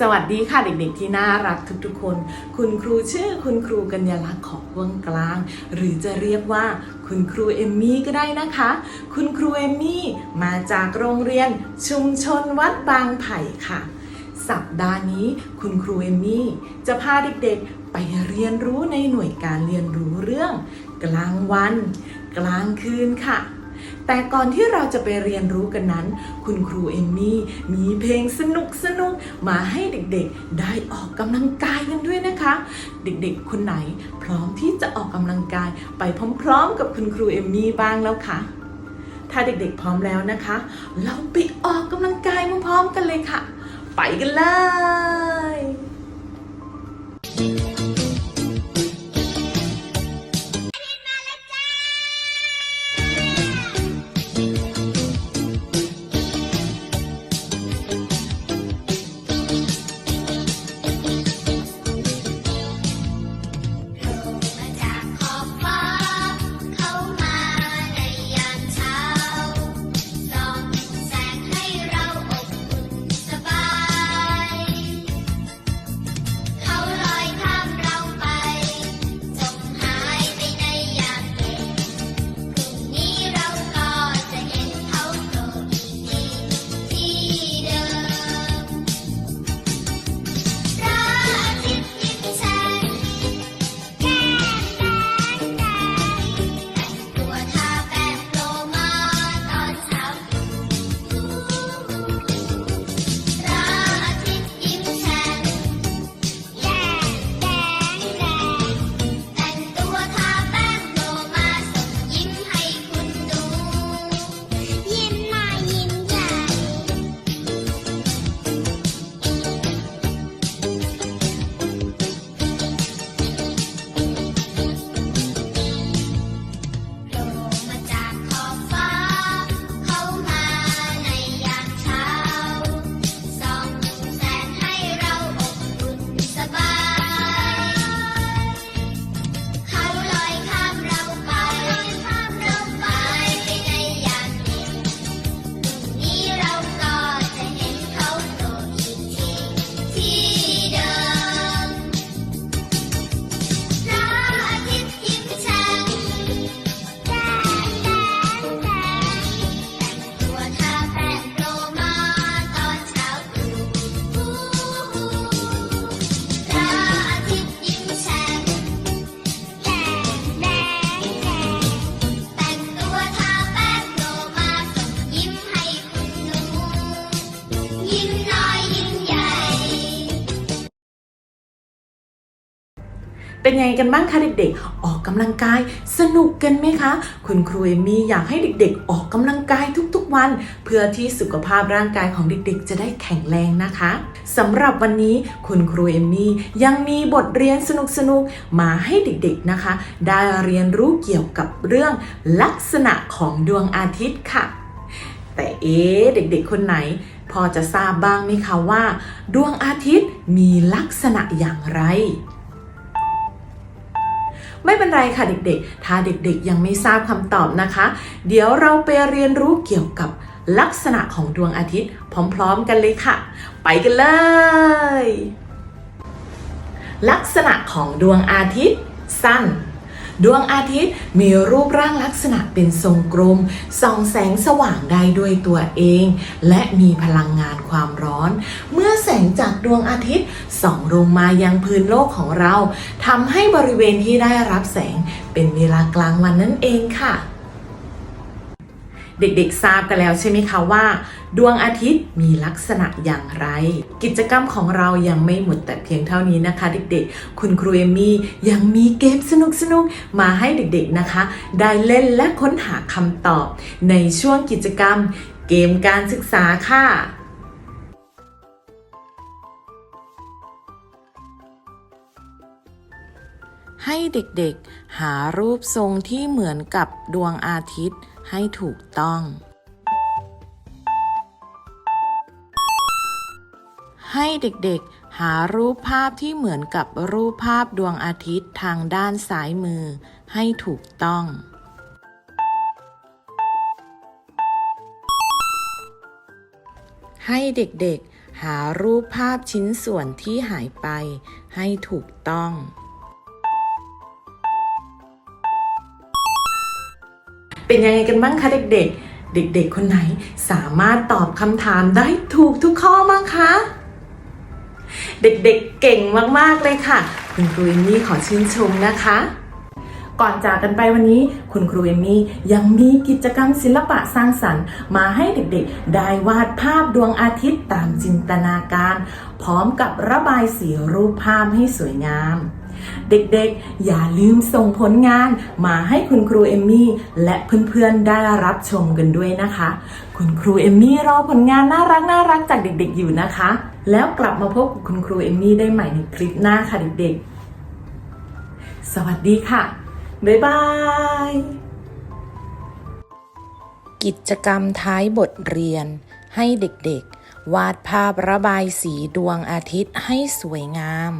สวัสดีค่ะเด็กๆที่น่ารักทุกๆคน คุณครูชื่อคุณครูกัญญาลักษณ์ของพ่วงกลาง หรือจะเรียกว่าคุณครูเอมมี่ก็ได้นะคะ คุณครูเอมมี่มาจากโรงเรียนชุมชนวัดบางไผ่ค่ะ สัปดาห์นี้คุณครูเอมมี่จะพาเด็กๆไปเรียนรู้ในหน่วยการเรียนรู้เรื่อง กลางวัน กลางคืนค่ะ แต่ก่อนที่เราจะไปเรียนรู้กันนั้น คุณครูเอมมี่มีเพลงสนุกสนุกมาให้เด็กๆ ได้ออกกำลังกายกันด้วยนะคะ เด็กๆ คนไหนพร้อมที่จะออกกำลังกายไปพร้อมๆ กับคุณครูเอมมี่บ้างแล้วคะถ้าเด็กๆพร้อมแล้วนะคะ เราไปออกกำลังกายพร้อมๆกันเลยค่ะ ไปกันเลย ยิ้มน้อยยิ้มใหญ่ เป็นไงกันบ้างคะเด็กๆ ออกกำลังกายสนุกกันไหมคะ คุณครูเอมี่อยากให้เด็กๆ ออกกำลังกายทุกๆวัน เพื่อที่สุขภาพร่างกายของเด็กๆ จะได้แข็งแรงนะคะสำหรับวันนี้คุณครูเอมี่ยังมีบทเรียนสนุกๆ มาให้เด็กๆนะคะ ได้เรียนรู้เกี่ยวกับเรื่องลักษณะของดวงอาทิตย์ค่ะ แต่เอ๊เด็กๆ คนไหน พอจะทราบบ้างไหมคะว่า ดวงอาทิตย์มีลักษณะอย่างไร ไม่เป็นไรค่ะเด็กๆ ถ้าเด็กๆยังไม่ทราบคำตอบนะคะ เดี๋ยวเราไปเรียนรู้เกี่ยวกับลักษณะของดวงอาทิตย์พร้อมๆกันเลยค่ะ ไปกันเลย ลักษณะของดวงอาทิตย์ สั้น ดวงอาทิตย์มีรูปร่างลักษณะเป็นทรงกลมส่องแสงสว่างได้ด้วยตัวเอง และมีพลังงานความร้อน เมื่อแสงจากดวงอาทิตย์ส่องลงมายังพื้นโลกของเราทำให้บริเวณที่ได้รับแสงเป็นเวลากลางวันนั่นเองค่ะ เด็กๆทราบกันแล้วใช่ไหมคะว่า ดวงอาทิตย์มีลักษณะอย่างไร กิจกรรมของเรายังไม่หมดแต่เพียงเท่านี้นะคะ เด็กๆ คุณครูเอมมี่ยังมีเกมสนุกๆ มาให้เด็กๆนะคะ ได้เล่นและค้นหาคำตอบ ในช่วงกิจกรรม เกมการศึกษาค่ะให้เด็กๆ หารูปทรงที่เหมือนกับดวงอาทิตย์ ให้ถูกต้อง ให้เด็กๆ หารูปภาพที่เหมือนกับรูปภาพดวงอาทิตย์ทางด้านซ้ายมือ ให้ถูกต้องให้เด็กๆ หารูปภาพชิ้นส่วนที่หายไปให้ถูกต้อง เป็นยังไงกันบ้างคะเด็กๆ เด็กๆ คนไหนสามารถตอบคำถามได้ถูกทุกข้อมั้งคะ เด็กๆเก่งมากๆเลยค่ะ คุณครูเอมมี่ขอชื่นชมนะคะ ก่อนจากกันไปวันนี้ คุณครูเอมี่ยังมีกิจกรรมศิลปะสร้างสรรค์ มาให้เด็กๆ ได้วาดภาพดวงอาทิตย์ตามจินตนาการ พร้อมกับระบายสีรูปภาพให้สวยงาม เด็กๆ อย่าลืมส่งผลงานมาให้คุณครูเอมมี่และเพื่อนๆ ได้รับชมกันด้วยนะคะ คุณครูเอมมี่รอผลงานน่ารักน่ารักจากเด็กๆ อยู่นะคะ แล้วกลับมาพบกับคุณครูเอมมี่ได้ใหม่ในคลิปหน้าค่ะเด็กๆ สวัสดีค่ะ บ๊ายบาย กิจกรรมท้ายบทเรียนให้เด็กๆ วาดภาพระบายสีดวงอาทิตย์ให้สวยงาม